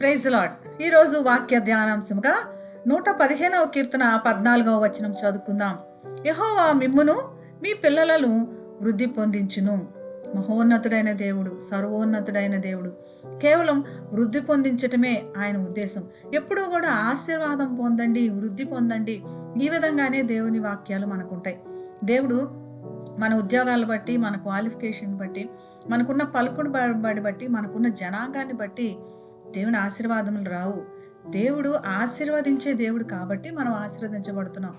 Praise lord ఈరోజు వాక్య ధ్యానాంశముగా నూట పదిహేనవ కీర్తన పద్నాలుగవ వచనం చదువుకుందాం. యహోవా మిమ్మును మీ పిల్లలను వృద్ధి పొందించును. మహోన్నతుడైన దేవుడు సర్వోన్నతుడైన దేవుడు. కేవలం వృద్ధి పొందించటమే ఆయన ఉద్దేశం. ఎప్పుడూ కూడా ఆశీర్వాదం పొందండి వృద్ధి పొందండి. ఈ విధంగానే దేవుని వాక్యాలు మనకుంటాయి. దేవుడు మన ఉద్యోగాలు బట్టి మన క్వాలిఫికేషన్ బట్టి మనకున్న పలుకుడు బడి బట్టి మనకున్న జనాంగాన్ని బట్టి దేవుని ఆశీర్వాదములు రావు. దేవుడు ఆశీర్వదించే దేవుడు కాబట్టి మనం ఆశీర్వదించబడుతున్నాం.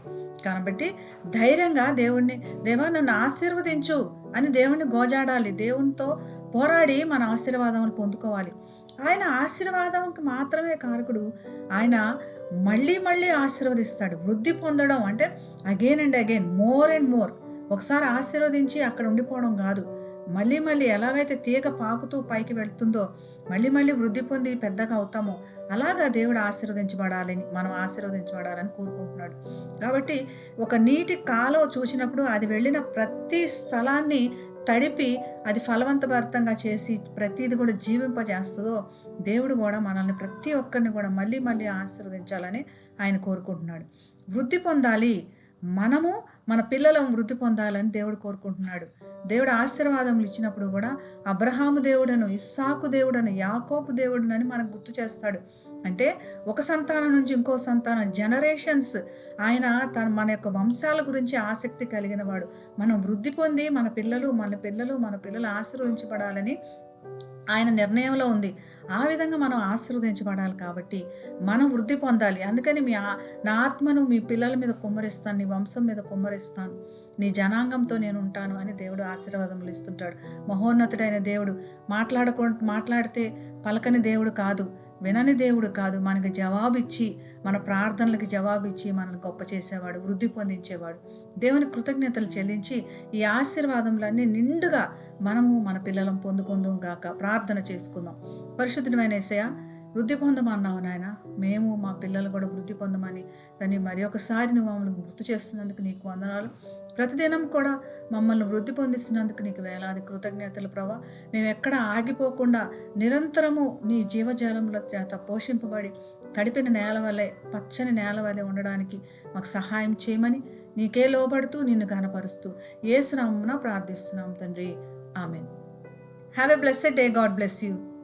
కాబట్టి ధైర్యంగా దేవుణ్ణి దేవా నన్ను ఆశీర్వదించు అని దేవుణ్ణి గోజాడాలి. దేవునితో పోరాడి మన ఆశీర్వాదములు పొందుకోవాలి. ఆయన ఆశీర్వాదంకి మాత్రమే కారకుడు ఆయన మళ్ళీ మళ్ళీ ఆశీర్వదిస్తాడు. వృద్ధి పొందడం అంటే again and again more and more ఒకసారి ఆశీర్వదించి అక్కడ ఉండిపోవడం కాదు. మళ్ళీ మళ్ళీ ఎలాగైతే తీగ పాకుతూ పైకి వెళ్తుందో మళ్ళీ మళ్ళీ వృద్ధి పొంది పెద్దగా అవుతామో అలాగా దేవుడు ఆశీర్వదించబడాలని మనం ఆశీర్వదించబడాలని కోరుకుంటున్నాడు. కాబట్టి ఒక నీటి కాలువ చూసినప్పుడు అది వెళ్ళిన ప్రతి స్థలాన్ని తడిపి అది ఫలవంతభరితంగా చేసి ప్రతిది కూడా జీవింపజేస్తుందో దేవుడు కూడా మనల్ని ప్రతి ఒక్కరిని కూడా మళ్ళీ మళ్ళీ ఆశీర్వదించాలని ఆయన కోరుకుంటున్నాడు. వృద్ధి పొందాలి. మనము మన పిల్లలను వృద్ధి పొందాలని దేవుడు కోరుకుంటున్నాడు. దేవుడు ఆశీర్వాదములు ఇచ్చినప్పుడు కూడా అబ్రహాము దేవుడను ఇస్సాకు దేవుడను యాకోపు దేవుడనని మనకు గుర్తు చేస్తాడు. అంటే ఒక సంతానం నుంచి ఇంకో సంతానం జనరేషన్స్ ఆయన తన మన యొక్క వంశాల గురించి ఆసక్తి కలిగిన వాడు. మనం వృద్ధి పొంది మన పిల్లలు మన పిల్లలు మన పిల్లలు ఆశీర్వదించబడాలని ఆయన నిర్ణయంలో ఉంది. ఆ విధంగా మనం ఆశీర్వదించబడాలి కాబట్టి మనం వృద్ధి పొందాలి. అందుకని మీ నా ఆత్మను మీ పిల్లల మీద కుమ్మరిస్తాను నీ వంశం మీద కుమ్మరిస్తాను నీ జనాంగంతో నేను ఉంటాను అని దేవుడు ఆశీర్వాదములు ఇస్తుంటాడు. మహోన్నతుడైన దేవుడు మాట్లాడకు మాట్లాడితే పలకని దేవుడు కాదు వినని దేవుడు కాదు మనకి జవాబిచ్చి మన ప్రార్థనలకు జవాబిచ్చి మనల్ని గొప్ప చేసేవాడు వృద్ధి పొందించేవాడు. దేవుని కృతజ్ఞతలు చెల్లించి ఈ ఆశీర్వాదములన్నీ నిండుగా మనము మన పిల్లలను పొందుకుందాం గాక. ప్రార్థన చేసుకుందాం. పరిశుద్ధమైన ఏసయ వృద్ధి పొందమన్నావు నాయన. మేము మా పిల్లలు కూడా వృద్ధి పొందమని దాన్ని మరి ఒకసారి నువ్వు మమ్మల్ని గుర్తు చేస్తున్నందుకు నీకు వందనాలు. ప్రతిదినం కూడా మమ్మల్ని వృద్ధి పొందిస్తున్నందుకు నీకు వేలాది కృతజ్ఞతలు ప్రభా. మేము ఎక్కడ ఆగిపోకుండా నిరంతరము నీ జీవజాలముల చేత పోషింపబడి తడిపిన నేల వలె పచ్చని నేల వలె ఉండడానికి మాకు సహాయం చేయమని నీకే లోబడుతూ నిన్ను కనపరుస్తూ ఏసునామమున ప్రార్థిస్తున్నాం తండ్రి. Amen. Have a blessed day God bless you